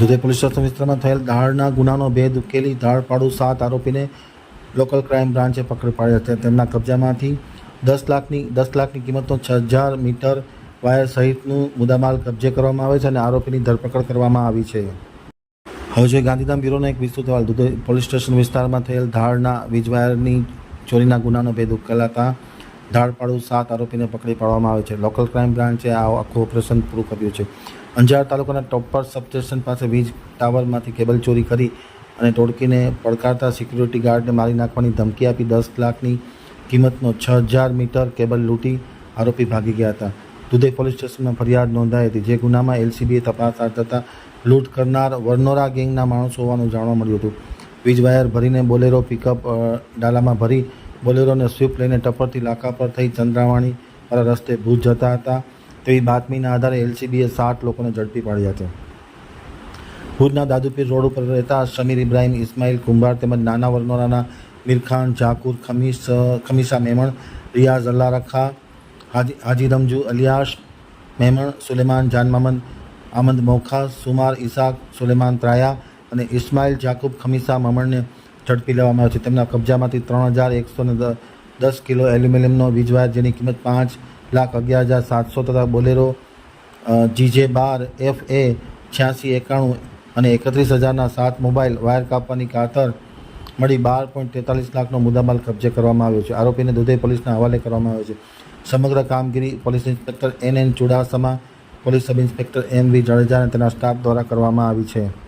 દુધે police station વિસ્તારમાં થયેલ દાળના ગુનાનો ભેદ ઉકેલી દાળ પાડુ સાત આરોપીને લોકલ ક્રાઇમ બ્રાન્ચે પકડી પાડ્યા હતા તેમના કબજામાંથી દસ લાખની દસ લાખની કિંમતનો છ હજાર મીટર વાયર સહિતનું મુદ્દામાલ કબજે કરવામાં આવે છે અને આરોપીની ધરપકડ કરવામાં આવી છે. હવે જોઈએ ગાંધીધામ બ્યુરોનો એક વિસ્તૃત અહેવાલ દુધે પોલીસ સ્ટેશન વિસ્તારમાં થયેલ ધાળના વીજ વાયરની ચોરીના ગુનાનો ભેદ ઉકેલાતા ધાડપાડુ સાત આરોપીને પકડી પાડવામાં આવે છે. લોકલ ક્રાઇમ બ્રાન્ચે આ આખું ઓપરેશન પૂરું કર્યું છે. અંજાર તાલુકાના ટોપર સબસ્ટેશન પાસે વીજ ટાવરમાંથી કેબલ ચોરી કરી અને ટોળકીને પડકારતા સિક્યુરિટી ગાર્ડને મારી નાખવાની ધમકી આપી દસ લાખની કિંમતનો છ હજાર મીટર કેબલ લૂંટી આરોપી ભાગી ગયા હતા. દુધે પોલીસ સ્ટેશનમાં ફરિયાદ નોંધાઈ હતી, જે ગુનામાં એલસીબીએ તપાસ હાથ ધરતા લૂંટ કરનાર વરનોરા ગેંગના માણસો હોવાનું જાણવા મળ્યું હતું. વીજ વાયર ભરીને બોલેરો પિકઅપ ડાલામાં ભરી બોલેરોને સ્વિફ્ટ લઈને ટપ્પરથી લાકા પર થઈ ચંદ્રાવાણી પર રસ્તે ભૂજ જતા હતા. તેવી બાતમીના આધારે એલસીબીએ સાત લોકોને ઝડપી પાડ્યા હતા ભુજના દાદુપીર રોડ ઉપર રહેતા સમીર ઇબ્રાહિમ, ઇસ્માઇલ કુંભાર તેમજ નાના વરનોરાના મીરખાન, જાકુર, ખમીસ, ખમીસા મેમણ, રિયાઝ અલ્લા રખા હાજી હાજી રમજુ અલિયાશ મેમણ, સુલેમાન જાન મામદ આમદ મોખા, સુમાર ઇસાક સુલેમાન ત્રાયા અને ઇસ્માઇલ, જાકુબ, ખમીસા, મમણને ઝડપી લેવામાં આવ્યો છે. તેમના કબજામાંથી ત્રણ હજાર એકસો ને દસ કિલો એલ્યુમિનિયમનો વીજવાયર જેની કિંમત પાંચ લાખ અગિયાર હજાર સાતસો તથા બોલેરો જીજે બાર, એફ એ છ્યાસી એકાણું અને એકત્રીસ હજારના સાત મોબાઈલ વાયર કાપવાની કાતર મળી બાર પોઈન્ટ તેતાલીસ લાખનો મુદ્દામાલ કબજે કરવામાં આવ્યો છે. આરોપીને દુધઈ પોલીસના હવાલે કરવામાં આવ્યો છે. સમગ્ર કામગીરી police inspector N N Chudasama, police sub inspector M V Jadeja અને તેના સ્ટાફ દ્વારા કરવામાં આવી છે.